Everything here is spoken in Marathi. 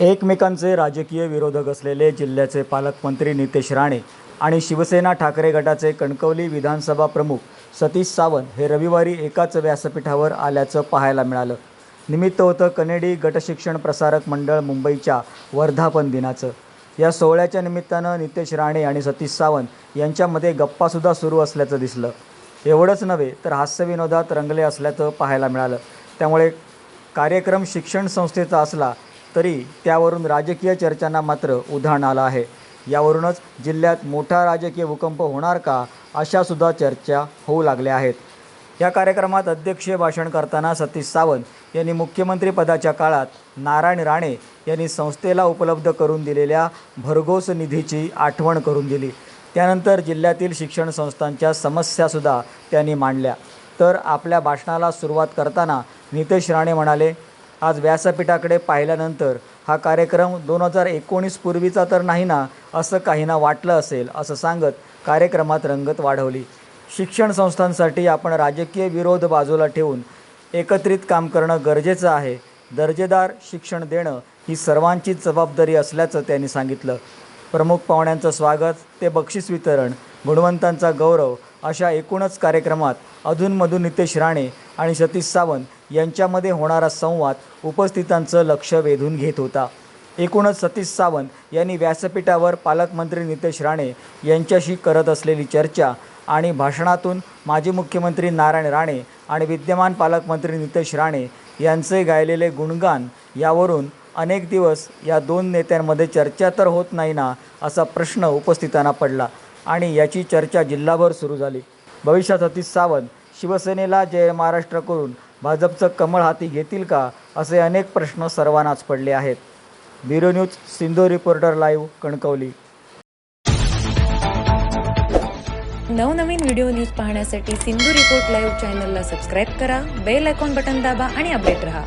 एकमेकांचे राजकीय विरोधक असलेले जिल्ह्याचे पालकमंत्री नितेश राणे आणि शिवसेना ठाकरे गटाचे कणकवली विधानसभा प्रमुख सतीश सावंत हे रविवारी एकाच व्यासपीठावर आल्याचं पाहायला मिळालं. निमित्त होतं कनेडी गटशिक्षण प्रसारक मंडळ मुंबईच्या वर्धापन दिनाचं. या सोहळ्याच्या निमित्तानं नितेश राणे आणि सतीश सावंत यांच्यामध्ये गप्पासुद्धा सुरू असल्याचं दिसलं. एवढंच नव्हे तर हास्यविनोदात रंगले असल्याचं पाहायला मिळालं. त्यामुळे कार्यक्रम शिक्षण संस्थेचा असला तरी त्यावरून राजकीय चर्चांना मात्र उधाण आलं आहे. यावरूनच जिल्ह्यात मोठा राजकीय भूकंप होणार का अशा सुद्धा चर्चा होऊ लागल्या आहेत. या कार्यक्रमात अध्यक्षीय भाषण करताना सतीश सावंत यांनी मुख्यमंत्रीपदाच्या काळात नारायण राणे यांनी संस्थेला उपलब्ध करून दिलेल्या भरघोस निधीची आठवण करून दिली. त्यानंतर जिल्ह्यातील शिक्षण संस्थांच्या समस्यासुद्धा त्यांनी मांडल्या. तर आपल्या भाषणाला सुरुवात करताना नितेश राणे म्हणाले आज व्यासपीठाकडे पाहिल्यानंतर हा कार्यक्रम दोन हजार एकोणीस पूर्वीचा तर नाही ना असं काहींना वाटलं असेल असं सांगत कार्यक्रमात रंगत वाढवली. शिक्षण संस्थांसाठी आपण राजकीय विरोध बाजूला ठेवून एकत्रित काम करणं गरजेचं आहे. दर्जेदार शिक्षण देणं ही सर्वांचीच जबाबदारी असल्याचं त्यांनी सांगितलं. प्रमुख पाहुण्यांचं स्वागत ते बक्षीस वितरण गुणवंतांचा गौरव अशा एकूणच कार्यक्रमात अधूनमधून नितेश राणे आणि सतीश सावंत यांच्यामध्ये होणारा संवाद उपस्थितांचं लक्ष वेधून घेत होता. एकूणच सतीश सावंत यांनी व्यासपीठावर पालकमंत्री नितेश राणे यांच्याशी करत असलेली चर्चा आणि भाषणातून माजी मुख्यमंत्री नारायण राणे आणि विद्यमान पालकमंत्री नितेश राणे यांचे गायलेले गुणगान यावरून अनेक दिवस या दोन नेत्यांमध्ये चर्चा तर होत नाही ना असा प्रश्न उपस्थितांना पडला आणि याची चर्चा जिल्हाभर सुरू झाली. भविष्यात सतीश सावंत शिवसेनेला जय महाराष्ट्र करून भाजपचं कमळ हाती घेतील का? असे अनेक प्रश्न सर्वांनाच पडले आहेत. Bureau news Sindhu reporter live Kankavli. नवनवीन व्हिडिओ न्यूज पाहण्यासाठी सिंधू रिपोर्ट लाईव्ह चॅनलला सबस्क्राईब करा बेल आयकॉन बटन दाबा आणि अपडेट रहा.